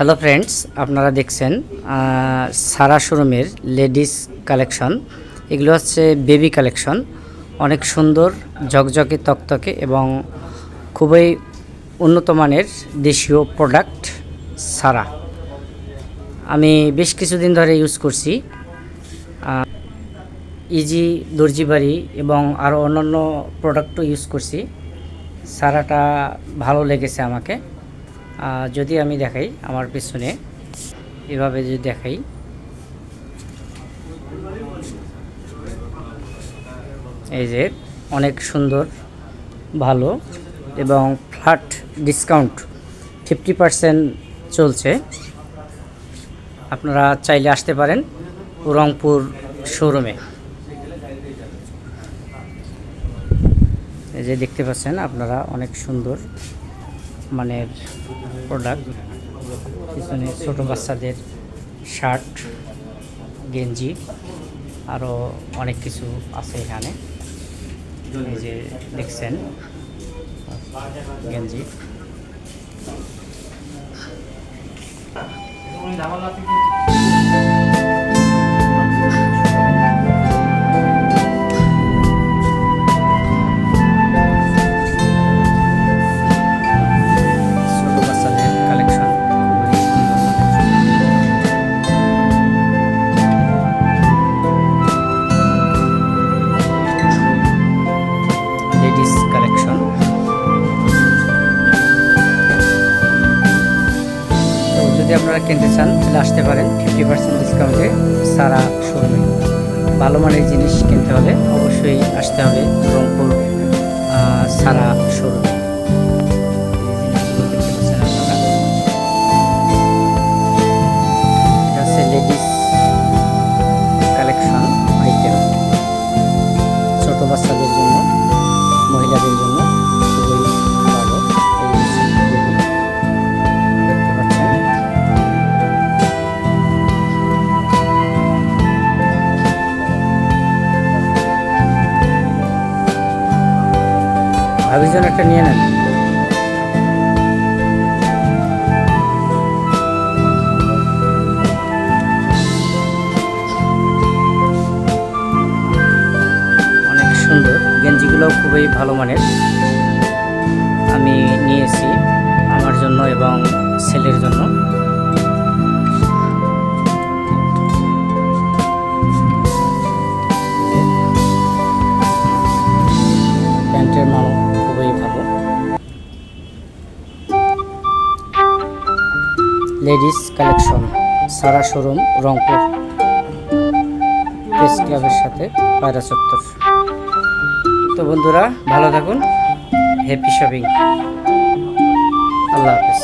Hello friends আপনারা দেখছেন সারা শোরুমের লেডিস কালেকশন এগুলো হচ্ছে বেবি কালেকশন অনেক সুন্দর, ঝকঝকে, তকতকে এবং খুবই উন্নত মানের দেশীয় প্রোডাক্ট সারা আমি বেশ কিছুদিন ধরে ইউজ করছি। ইজি দর্জি বাড়ি এবং আরও অন্যান্য প্রোডাক্টও ইউজ করছি। সারাটা ভালো লেগেছে আমাকে। যদি আমি দেখাই আমার পেছনে, এভাবে যদি দেখাই। এই যে, অনেক সুন্দর, ভালো এবং ফ্ল্যাট ডিসকাউন্ট ফিফটি পারসেন্ট চলছে। আপনারা চাইলে আসতে পারেন রংপুর শোরুমে। এই যে দেখতে পাচ্ছেন আপনারা, অনেক সুন্দর। মানের প্রোডাক্ট পিছনে ছোটো বাচ্চাদের শার্ট গেঞ্জি আরও অনেক কিছু আছে এখানে। এই যে দেখছেন, গেঞ্জি। যদি আপনারা কিনতে চান, তাহলে আসতে পারেন ফিফটি পার্সেন্ট ডিসকাউন্টে সারা শোরুমে। ভালো মানের জিনিস কিনতে হলে অবশ্যই আসতে হবে রংপুর সারা শোরুমে। ছোট বাচ্চাদের জন্য। ভাবির একটা নিয়ে নেন। অনেক সুন্দর। গেঞ্জিগুলোও খুবই ভালো মানের। আমি নিয়েছি আমার জন্য এবং ছেলের জন্য। Ladies collection, Sara showroom, Rangpur. Press ক্লাবের সাথে পায়রা চত্বর। তো বন্ধুরা, ভালো থাকুন। হ্যাপি শপিং আল্লাহ হাফিজ।